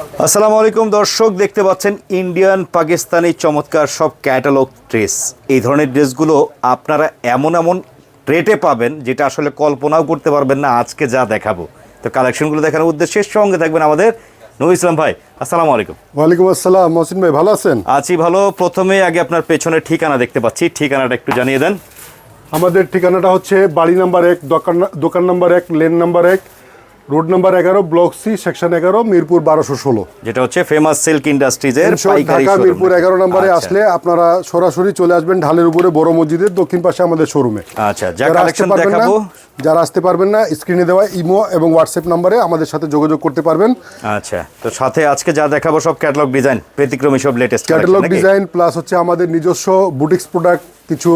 আসসালামু আলাইকুম দর্শক দেখতে পাচ্ছেন ইন্ডিয়ান পাকিস্তানি চমৎকার সব ক্যাটালগ ড্রেস। এই ধরনের ড্রেসগুলো আপনারা এমন এমন রেটে পাবেন যেটা আসলে কল্পনাও করতে পারবেন না আজকে যা দেখাবো। তো কালেকশনগুলো দেখানোর উদ্দেশ্যে সঙ্গে থাকবেন আমাদের নবী ইসলাম ভাই। আসসালামু আলাইকুম। ওয়ালাইকুম আসসালাম। মহসিন ভাই ভালো আছেন? আছি ভালো। প্রথমে আগে আপনার পেছনের ঠিকানা দেখতে পাচ্ছি। ঠিকানাটা একটু জানিয়ে দেন। আমাদের ঠিকানাটা হচ্ছে বাড়ি নাম্বার এক দোকান দোকান নাম্বার এক লেন নাম্বার এক রোড নাম্বার এগারো ব্লক সি সেকশন এগারো মিরপুর বারোশো ষোলো। যেটা হচ্ছে ফেমাস সিল্ক ইন্ডাস্ট্রিজের ঢাকা মিরপুর এগারো নাম্বারে আচ্ছা। আসলে আপনারা সরাসরি চলে আসবেন ঢালের উপরে বড় মসজিদের দক্ষিণ পাশে আমাদের শোরুমে আচ্ছা যা কালেকশন দেখাবো। যারা আসতে পারবেন না স্ক্রিনে দেওয়া ইমো এবং হোয়াটসঅ্যাপ নাম্বারে আমাদের সাথে যোগাযোগ করতে পারবেন। আচ্ছা তো সাথে আজকে যা দেখাবো সব ক্যাটালগ ডিজাইন ব্যতিক্রমী সব লেটেস্ট ক্যাটালগ ডিজাইন প্লাস হচ্ছে আমাদের নিজস্ব বুটিক্স প্রোডাক্ট কিছু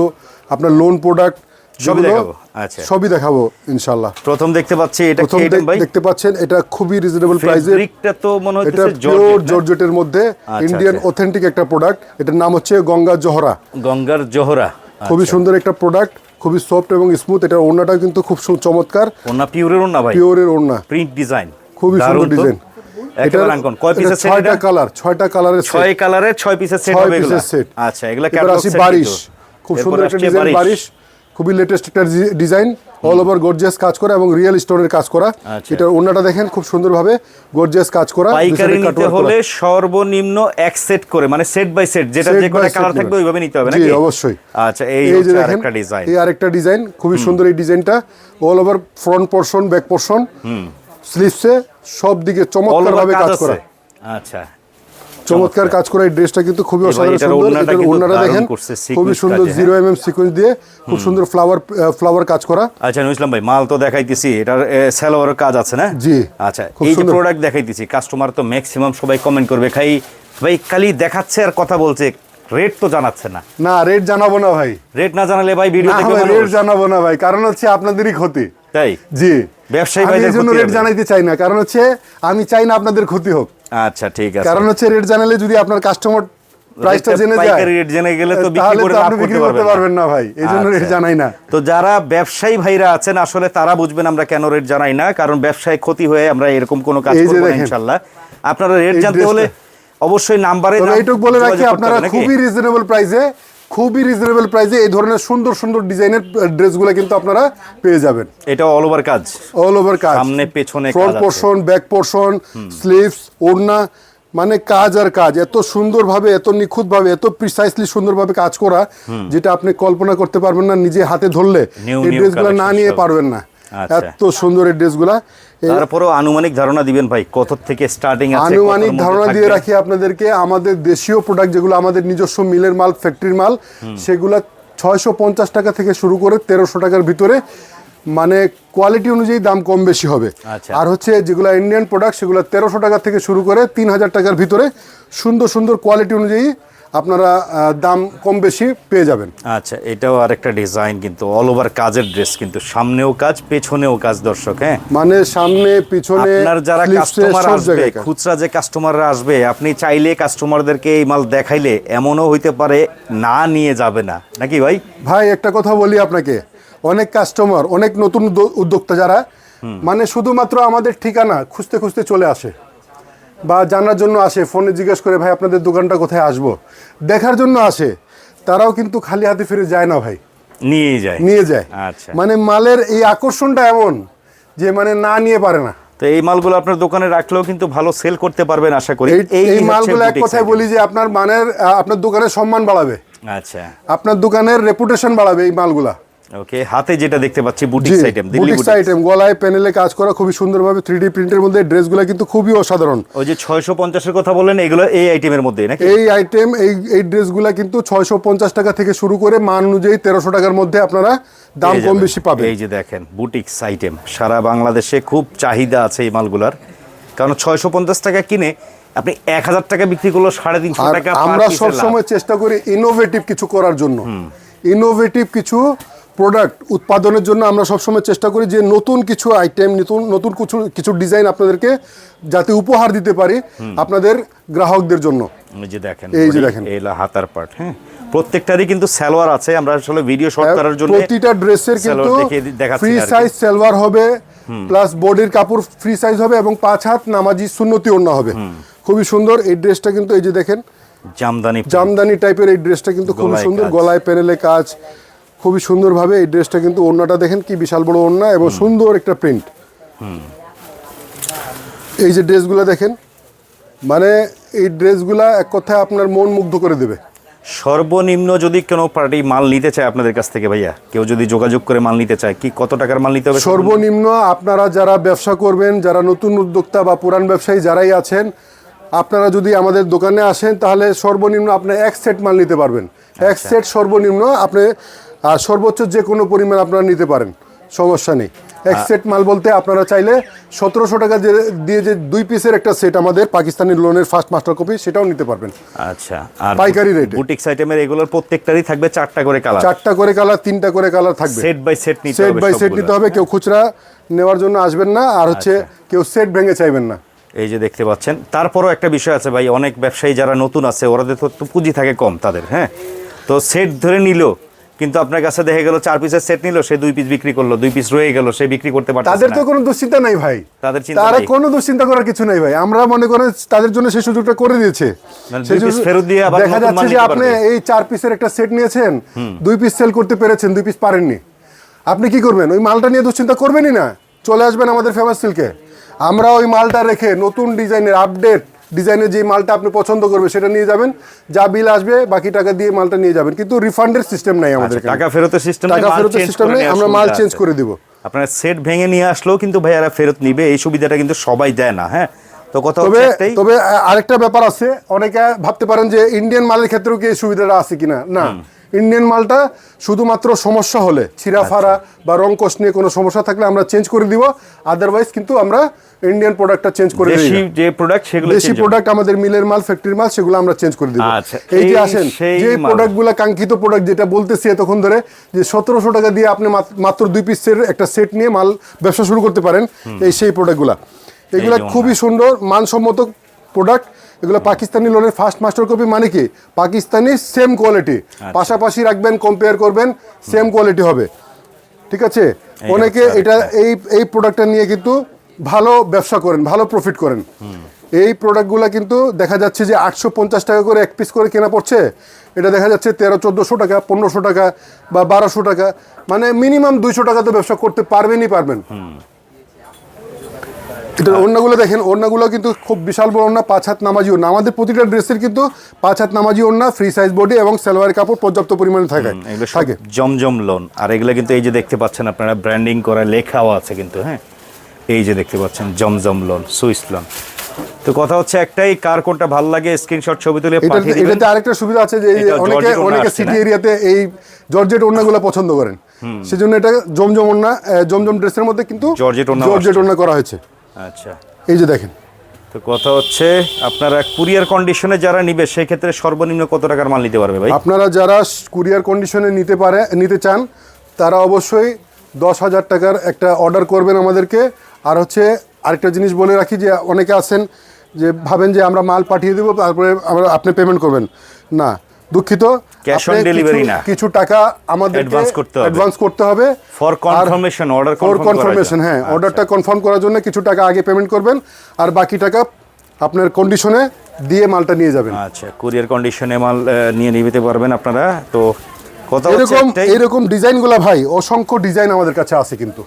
আপনার লোন প্রোডাক্ট সবই দেখাবো, আচ্ছা। সবই দেখাবো ইনশাল্লাহ। প্রথম দেখতে পাচ্ছি এটা প্রথম কি দেখ- ভাই? দেখতে পাচ্ছেন এটা খুবই রিজনেবল প্রাইসে ফেব্রিকটা তো মনে এটা হচ্ছে পিওর জর্জেট জর্জেটের মধ্যে ইন্ডিয়ান আচ্ছা। অথেন্টিক একটা প্রোডাক্ট এটার নাম হচ্ছে গঙ্গা জহরা। গঙ্গার জোহরা খুবই সুন্দর একটা প্রোডাক্ট খুবই সফট এবং স্মুথ এটার ওড়নাটাও কিন্তু খুব চমৎকার। ওনা পিওরের না ভাই? পিওরের ওড়না। প্রিন্ট ডিজাইন খুবই সুন্দর ডিজাইন কয় পিসের সেট ছয়টা এটা? কালার ছয়টা কালারের পিসের সেট ছয় হবে এগুলা। আচ্ছা এগুলা ক্যাটালগ সেট বারিশ। খুব সুন্দর একটা ডিজাইন বারিশ। খুবই লেটেস্ট একটা ডিজাইন অল ওভার গর্জিয়াস কাজ করা এবং রিয়েল স্টোনের কাজ করা। আচ্ছা। এটার ওড়নাটা দেখেন খুব সুন্দরভাবে গর্জিয়াস কাজ করা। পাইকারি নিতে হলে সর্বনিম্ন এক সেট করে মানে সেট বাই সেট যেটা যে কোনো কালার থাকবে ওইভাবে নিতে হবে নাকি? অবশ্যই। আচ্ছা এই যে দেখেন আরেকটা ডিজাইন এই আরেকটা ডিজাইন খুবই সুন্দর এই ডিজাইনটা all over front portion back portion স্লিভসে সব দিকে চমৎকার ভাবে কাজ করা। আচ্ছা। চমৎকার কাজ করা এই ড্রেসটা কিন্তু খুবই অসাধারণ সুন্দর। এটার ওড়নাটা দেখেন খুবই সুন্দর। জিরো এমএম সিকোয়েন্স দিয়ে খুব সুন্দর ফ্লাওয়ার ফ্লাওয়ার কাজ করা। আচ্ছা নুসলাম ভাই মাল তো দেখাইতেছি এটার স্যালোয়ারের কাজ আছে না? জি। আচ্ছা এই যে। প্রোডাক্ট দেখাইতেছি কাস্টমার তো ম্যাক্সিমাম সবাই কমেন্ট করবে খাই ভাই খালি দেখাচ্ছে আর কথা বলছে রেট তো জানাচ্ছে না। না রেট জানাব না ভাই। রেট না জানালে ভাই ভিডিও রেট জানাব না ভাই কারণ হচ্ছে আপনাদেরই ক্ষতি। তাই? জি। ব্যবসায়ী আমি ভাইদের জন্য রেট জানাইতে চাই না। কারণ হচ্ছে আমি চাই না আপনাদের ক্ষতি হোক। আচ্ছা ঠিক আছে। কারণ হচ্ছে রেট জানালে যদি আপনার কাস্টমার প্রাইসটা জেনে যায় রেট জেনে গেলে তো বিক্রি করে লাভ করতে করতে পারবেন না। ভাই। এই রেট আচ্ছা। জানাই না। তো যারা ব্যবসায়ী ভাইরা আছেন আসলে তারা বুঝবেন আমরা কেন রেট জানাই না কারণ ব্যবসায় ক্ষতি হয়ে আমরা এরকম কোনো কাজ এই না দেখেন। ইনশাল্লাহ আপনারা রেট জানতে হলে অবশ্যই নাম্বারে এইটুক বলে রাখি আপনারা খুবই রিজনেবল প্রাইসে খুবই রিজনেবল প্রাইসে এই ধরনের সুন্দর সুন্দর ডিজাইনের ড্রেসগুলো কিন্তু আপনারা পেয়ে যাবেন। এটা অল ওভার কাজ। অল ওভার কাজ। সামনে পেছনে front. Portion back portion sleeves ওড়না মানে কাজ আর কাজ। এত সুন্দরভাবে এত নিখুঁতভাবে এত প্রিসাইসলি সুন্দরভাবে কাজ করা যেটা আপনি কল্পনা করতে পারবেন না নিজে হাতে ধরলে। এই ড্রেসগুলো না নিয়ে পারবেন না। আচ্ছা। এত সুন্দর এই ড্রেসগুলা তারপরেও আনুমানিক ধারণা দিবেন ভাই কত থেকে স্টার্টিং আছে আনুমানিক ধারণা দিয়ে রাখি আপনাদেরকে আমাদের দেশীয় প্রোডাক্ট যেগুলো আমাদের নিজস্ব মিলের মাল ফ্যাক্টরির মাল সেগুলা ছয়শো পঞ্চাশ টাকা থেকে শুরু করে তেরোশো টাকার ভিতরে মানে কোয়ালিটি অনুযায়ী দাম কম বেশি হবে। আচ্ছা। আর হচ্ছে যেগুলো ইন্ডিয়ান প্রোডাক্ট সেগুলো তেরোশো টাকা থেকে শুরু করে তিন হাজার টাকার ভিতরে সুন্দর সুন্দর কোয়ালিটি অনুযায়ী আপনারা দাম কম বেশি পেয়ে যাবেন। আচ্ছা এটাও আরেকটা ডিজাইন কিন্তু অল ওভার কাজের ড্রেস কিন্তু সামনেও কাজ পেছনেও কাজ দর্শক হ্যাঁ? মানে সামনে পিছনে আপনার যারা কাস্টমার সব আসবে খুচরা যে কাস্টমাররা আসবে আপনি চাইলে কাস্টমারদেরকে এই মাল দেখাইলে এমনও হইতে পারে না নিয়ে যাবে না। নাকি ভাই? ভাই একটা কথা বলি আপনাকে। অনেক কাস্টমার অনেক নতুন উদ্যো- উদ্যোক্তা যারা মানে শুধুমাত্র আমাদের ঠিকানা খুঁজতে খুঁজতে চলে আসে। বা জানার জন্য আসে ফোনে জিজ্ঞেস করে ভাই আপনাদের দোকানটা কোথায়? আসব। দেখার জন্য আসে। তারাও কিন্তু খালি হাতে ফিরে যায় না ভাই। নিয়ে যায়। নিয়ে যায়। আচ্ছা। মানে মালের এই আকর্ষণটা এমন যে মানে না নিয়ে পারে না। তো এই মালগুলো আপনার দোকানে রাখলেও কিন্তু ভালো সেল করতে পারবেন আশা করি। এই মালগুলো এক কথায় বলি যে আপনার মানের আপনার দোকানের সম্মান বাড়াবে। আচ্ছা। আপনার দোকানের রেপুটেশন বাড়াবে এই মালগুলা। ওকে হাতে যেটা দেখতে পাচ্ছি বুটিক্স আইটেম বুটিক্স আইটেম গলায় প্যানেলে কাজ করা খুবই সুন্দরভাবে থ্রি ডি প্রিন্টের মধ্যে ড্রেসগুলো কিন্তু খুবই অসাধারণ। ওই যে ছয়শো পঞ্চাশের কথা বললেন এগুলো এই আইটেমের মধ্যে নাকি? এই আইটেম এই এই ড্রেসগুলো কিন্তু ছয়শো পঞ্চাশ টাকা থেকে শুরু করে মান অনুযায়ী তেরোশো টাকার মধ্যে আপনারা দাম কম বেশি পাবেন। এই যে দেখেন বুটিক্স আইটেম সারা বাংলাদেশে খুব চাহিদা আছে এই মালগুলার। কারণ ছয়শো পঞ্চাশ টাকা কিনে আপনি এক হাজার টাকা বিক্রি করল সাড়ে তিনশো টাকা আমরা piece এর সব সময় চেষ্টা করি ইনোভেটিভ কিছু করার জন্য। ইনোভেটিভ কিছু প্রোডাক্ট উৎপাদনের জন্য আমরা সবসময় চেষ্টা করি যে নতুন কিছু আইটেম নতুন নতুন কিছু কিছু ডিজাইন আপনাদেরকে যাতে উপহার দিতে পারি আপনাদের গ্রাহকদের জন্য। যে দেখেন এই যে দেখেন। এই হাতার পার্ট হ্যাঁ? প্রত্যেকটারই কিন্তু সালোয়ার আছে আমরা আসলে ভিডিও শর্ট করার জন্য প্রতিটা ড্রেসের কিন্তু ফ্রি সাইজ সালোয়ার হবে প্লাস বডির কাপড় ফ্রি সাইজ হবে এবং পাঁচ হাত নামাজি সুন্নতি ওড়না হবে। খুবই সুন্দর এই ড্রেসটা কিন্তু এই যে দেখেন জামদানি জামদানি টাইপের এই ড্রেসটা কিন্তু খুবই সুন্দর গলায় প্যানেলে কাজ। খুবই সুন্দরভাবে এই ড্রেসটা কিন্তু ওড়নাটা দেখেন কি বিশাল বড় ওড়না এবং সুন্দর একটা প্রিন্ট। এই যে ড্রেসগুলো দেখেন মানে এই ড্রেসগুলা এক কথায় আপনার মন মুগ্ধ করে দেবে। সর্বনিম্ন যদি কোনো পার্টি মাল নিতে চায় আপনাদের কাছ থেকে ভাইয়া কেউ যদি যোগাযোগ করে মাল নিতে চায় কি কত টাকার মাল নিতে হবে সর্বনিম্ন? আপনারা যারা ব্যবসা করবেন যারা নতুন উদ্যোক্তা বা পুরান ব্যবসায়ী যারাই আছেন আপনারা যদি আমাদের দোকানে আসেন তাহলে সর্বনিম্ন আপনি এক সেট মাল নিতে পারবেন। এক সেট সর্বনিম্ন আপনি আর সর্বোচ্চ যে কোনো পরিমাণ আপনারা নিতে পারেন সমস্যা নেই। এক সেট মাল বলতে আপনারা চাইলে সতেরোশো টাকা যে দিয়ে যে দুই পিসের একটা সেট আমাদের পাকিস্তানি লোনের ফার্স্ট মাস্টার কপি সেটাও নিতে পারবেন। আচ্ছা আর পাইকারি রেটে। বুটিক্স আইটেমের এগুলোর প্রত্যেকটারই থাকবে চারটা করে কালার চারটা করে কালার তিনটা করে কালার থাকবে। সেট বাই সেট নিতে সেট বাই সেট নিতে হবে কেউ খুচরা নেওয়ার জন্য আসবেন না আর হচ্ছে কেউ সেট ভেঙে চাইবেন না। এই যে দেখতে পাচ্ছেন তারপরও একটা বিষয় আছে ভাই অনেক ব্যবসায়ী যারা নতুন আছে ওরাদের তো পুঁজি থাকে কম তাদের হ্যাঁ? তো সেট ধরে নিল কিন্তু আপনার কাছে দেখে গেল চার পিসের সেট নিল সে দুই পিস বিক্রি করল দুই পিস রয়ে গেল সে বিক্রি করতে পারছে তাদের তো কোনো দুশ্চিন্তা নাই ভাই। তাদের চিন্তা তারা কোনো দুশ্চিন্তা করার কিছু নাই ভাই। আমরা মনে করেন তাদের জন্য সেই সুযোগটা করে দিয়েছে। ফেরত দিয়ে আবার দেখা যাচ্ছে যে আপনি এই চার পিসের একটা সেট নিয়েছেন দুই পিস সেল করতে পেরেছেন দুই পিস পারেননি। আপনি কি করবেন? ওই মালটা নিয়ে দুশ্চিন্তা করবেনই না। চলে আসবেন আমাদের ফেমাস সিল্কে আমরা ওই মালটা রেখে নতুন ডিজাইনের আপডেট ডিজাইনের যে মালটা আপনি পছন্দ করবে সেটা নিয়ে যাবেন। যা বিল আসবে বাকি টাকা দিয়ে মালটা নিয়ে যাবেন। কিন্তু রিফান্ডের সিস্টেম নাই আমাদের আচ্ছা, টাকা ফেরতের সিস্টেম টাকা ফেরতের সিস্টেম নেই আমরা মাল চেঞ্জ করে দিব। আপনার সেট ভেঙে নিয়ে আসলেও কিন্তু ভাইয়ারা ফেরত নিবে এই সুবিধাটা কিন্তু সবাই দেয় না হ্যাঁ? তো কথা তবে তবে আরেকটা ব্যাপার আছে। অনেকে ভাবতে পারেন যে ইন্ডিয়ান মালের ক্ষেত্রেও কি এই সুবিধাটা আছে কিনা? না। ইন্ডিয়ান মালটা শুধুমাত্র সমস্যা হলে ছিঁড়া ফাড়া বা রং কোষ নিয়ে কোনো সমস্যা থাকলে আমরা চেঞ্জ করে দিব। আদারওয়াইজ কিন্তু আমরা ইন্ডিয়ান প্রোডাক্টটা চেঞ্জ করে দিই যে প্রোডাক্ট সেগুলো দেশি প্রোডাক্ট আমাদের মিলের মাল ফ্যাক্টরির মাল সেগুলো আমরা চেঞ্জ করে দিব। আচ্ছা, এই যে আসেন যে প্রোডাক্টগুলো কাঙ্ক্ষিত প্রোডাক্ট যেটা বলতেছি এতক্ষণ ধরে যে সতেরোশো টাকা দিয়ে আপনি মাত্র দুই পিসের একটা সেট নিয়ে মাল ব্যবসা শুরু করতে পারেন এই সেই প্রোডাক্টগুলা এগুলা খুবই সুন্দর মানসম্মত প্রোডাক্ট এগুলো পাকিস্তানি লোনের ফার্স্ট মাস্টার কপি মানে কি? পাকিস্তানি সেম কোয়ালিটি আচ্ছা। পাশাপাশি রাখবেন কম্পেয়ার করবেন সেম কোয়ালিটি হবে। ঠিক আছে? অনেকে এটা এই এই প্রোডাক্টটা নিয়ে কিন্তু ভালো ব্যবসা করেন ভালো প্রফিট করেন। এই প্রোডাক্টগুলো কিন্তু দেখা যাচ্ছে যে আটশো পঞ্চাশ টাকা করে এক পিস করে কেনা পড়ছে। এটা দেখা যাচ্ছে তেরো চোদ্দোশো টাকা পনেরোশো টাকা বা বারোশো টাকা। মানে মিনিমাম দুইশো টাকা তো ব্যবসা করতে পারবেনই পারবেন। এটা ওড়নাগুলো দেখেন ওড়নাগুলো কিন্তু খুব বিশাল বড় ওড়না পাঁচ হাত নামাজি ওড়না আমাদের প্রতিটা ড্রেসের কিন্তু পাঁচ হাত নামাজি ওড়না ফ্রি সাইজ বডি এবং সালোয়ার কাপড় পর্যাপ্ত পরিমাণে থাকে। এগুলো থাকে। জমজম লোন আর এগুলো কিন্তু এই যে দেখতে পাচ্ছেন আপনারা ব্র্যান্ডিং করা লেখাও আছে কিন্তু হ্যাঁ? এই যে দেখতে পাচ্ছেন জমজম লোন সুইস লোন তো কথা হচ্ছে একটাই কার কোনটা ভালো লাগে স্ক্রিনশট ছবি তুলে পাঠিয়ে দিবেন। এটাতে আরেকটা সুবিধা আছে যে অনেকে অনেকে সিটি এরিয়াতে এই জর্জেট ওড়নাগুলো পছন্দ করেন। সেজন্য এটা জমজম ওড়না জমজম ড্রেসের মধ্যে কিন্তু জর্জেট ওড়না জর্জেট ওড়না করা হয়েছে। আচ্ছা। এই যে দেখেন। তো কথা হচ্ছে আপনারা কুরিয়ার কন্ডিশনে যারা নিবে সেই ক্ষেত্রে সর্বনিম্ন কত টাকার মাল নিতে পারবে ভাই? আপনারা যারা কুরিয়ার কন্ডিশনে নিতে পারে নিতে চান তারা অবশ্যই দশ হাজার টাকার একটা অর্ডার করবেন আমাদেরকে। আর হচ্ছে আরেকটা জিনিস বলে রাখি যে অনেকে আছেন যে ভাবেন যে আমরা মাল পাঠিয়ে দেবো তারপরে আমরা আপনি পেমেন্ট করবেন। না দুঃখিত। আপনি delivery কিছু- না। কিছু টাকা আমাদের Advance করতে হবে। অ্যাডভান্স করতে হবে। For confirmation, order for confirmation হ্যাঁ আচ্ছা। অর্ডারটা কনফার্ম করার জন্য কিছু টাকা আগে পেমেন্ট করবেন আর বাকি টাকা আপনার কন্ডিশনে দিয়ে মালটা নিয়ে যাবেন। আচ্ছা কুরিয়ার কন্ডিশনে মাল নিয়ে নিতে পারবেন আপনারা। তো কথা এরকম এরকম ডিজাইনগুলো ভাই অসংখ্য ডিজাইন আমাদের কাছে আছে কিন্তু।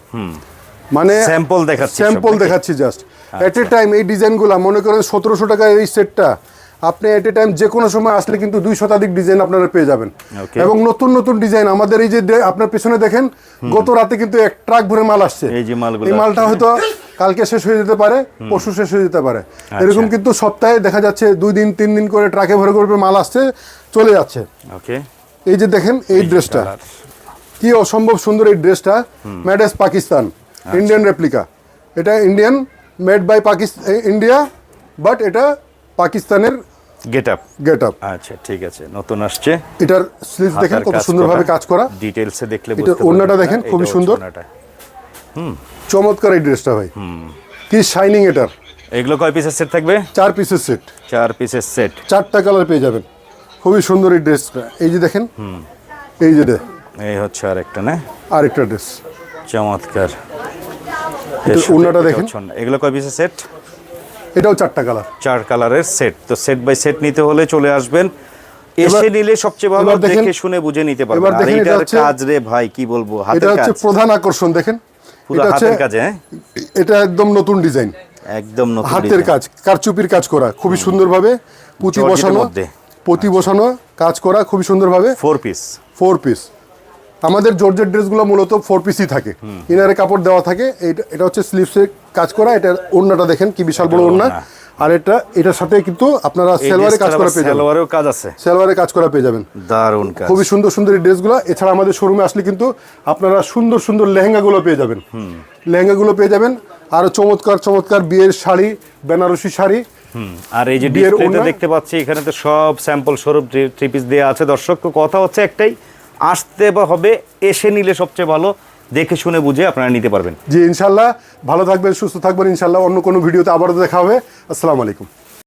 মানে স্যাম্পল দেখাচ্ছি স্যাম্পল দেখাচ্ছি জাস্ট এট এ টাইম এই ডিজাইনগুলো মনে করেন সতেরোশো টাকার এই সেটটা আপনি এট এ টাইম যে কোনো সময় আসলে কিন্তু দুই শতাধিক ডিজাইন আপনারা পেয়ে যাবেন। এবং নতুন নতুন ডিজাইন আমাদের এই যে আপনার পেছনে দেখেন গত রাতে কিন্তু এক ট্রাক ভরে মাল আসছে। এই যে মালগুলো এই মালটা হয়তো কালকে শেষ হয়ে যেতে পারে পরশু শেষ হয়ে যেতে পারে। আচ্ছা। এরকম কিন্তু সপ্তাহে দেখা যাচ্ছে দুই দিন তিন দিন করে ট্রাকে ভরে করে মাল আসছে চলে যাচ্ছে। ওকে এই যে দেখেন এই ড্রেসটা। কি অসম্ভব সুন্দর এই ড্রেসটা made as Pakistan Indian replica এটা Indian made by Pakistan India but এটা পাকিস্তানের গেট আপ গেট আপ আচ্ছা ঠিক আছে। নতুন আসছে। এটার স্লিভ দেখেন কত সুন্দরভাবে কাজ করা। ডিটেইলসে দেখলে এটার বুঝতে ওড়নাটা। দেখেন, খুবই সুন্দর। ওড়নাটা। চমৎকার এই ড্রেসটা ভাই। হুম। কি শাইনিং এটার। এগুলো কয় পিসের সেট থাকবে? চার পিসের সেট চার পিসের সেট চারটা কালার পেয়ে যাবেন। খুবই সুন্দর এই ড্রেসটা এই যে দেখেন। হুম। এই যে এই হচ্ছে আরেকটা না? আরেকটা ড্রেস চমৎকার। ওড়নাটা দেখেন। এগুলো কয় পিসের সেট এটাও চারটা কালার চার কালারের সেট তো সেট বাই সেট নিতে হলে চলে আসবেন। এসে নিলে সবচেয়ে ভালো দেখে শুনে বুঝে নিতে পারবেন। আর দেখেন এটা হচ্ছে- কাজ রে ভাই কি বলব? হাতের কাজ। এটা হচ্ছে প্রধান আকর্ষণ দেখেন। পুরো এটা হাতের কাজে হ্যাঁ? এটা একদম নতুন ডিজাইন। একদম নতুন হাতের। কাজ কারচুপির কাজ করা খুবই সুন্দরভাবে। পুঁতি বসানো। পুঁতি বসানো কাজ করা খুবই সুন্দরভাবে। ফোর পিস ফোর পিস আমাদের জর্জের ড্রেসগুলো মূলত ফোর পিসই থাকে। ইনারে কাপড় দেওয়া থাকে এটা এটা হচ্ছে স্লিভসে কাজ করা এটা ওড়নাটা দেখেন কি বিশাল বড় ওড়না। ওড়না। আর এটা এটার সাথে কিন্তু আপনারা সেলওয়ারে কাজ করা পেয়ে যাবেন। সালোয়ারেও কাজ আছে। সেলওয়ারে কাজ করা পেয়ে যাবেন। দারুণ কাজ। খুবই সুন্দর সুন্দর এই ড্রেসগুলো। এছাড়া আমাদের শোরুমে আসলে কিন্তু আপনারা সুন্দর সুন্দর লেহেঙ্গাগুলো পেয়ে যাবেন। লেহেঙ্গাগুলো পেয়ে যাবেন। আরও চমৎকার চমৎকার বিয়ের শাড়ি বেনারসি শাড়ি। আর এই যে বিয়ের ডিসপ্লেতে দেখতে পাচ্ছি এখানে তো সব স্যাম্পল স্বরূপ থ্রি পিস দেওয়া আছে। দর্শক কথা হচ্ছে একটাই আসতে বা হবে, এসে নিলে সবচেয়ে ভালো। দেখে শুনে বুঝে আপনারা নিতে পারবেন। জি, ইনশাল্লাহ। ভালো থাকবেন, সুস্থ থাকবেন, ইনশাল্লাহ। অন্য কোনো ভিডিওতে আবারও দেখা হবে। আসসালামু আলাইকুম।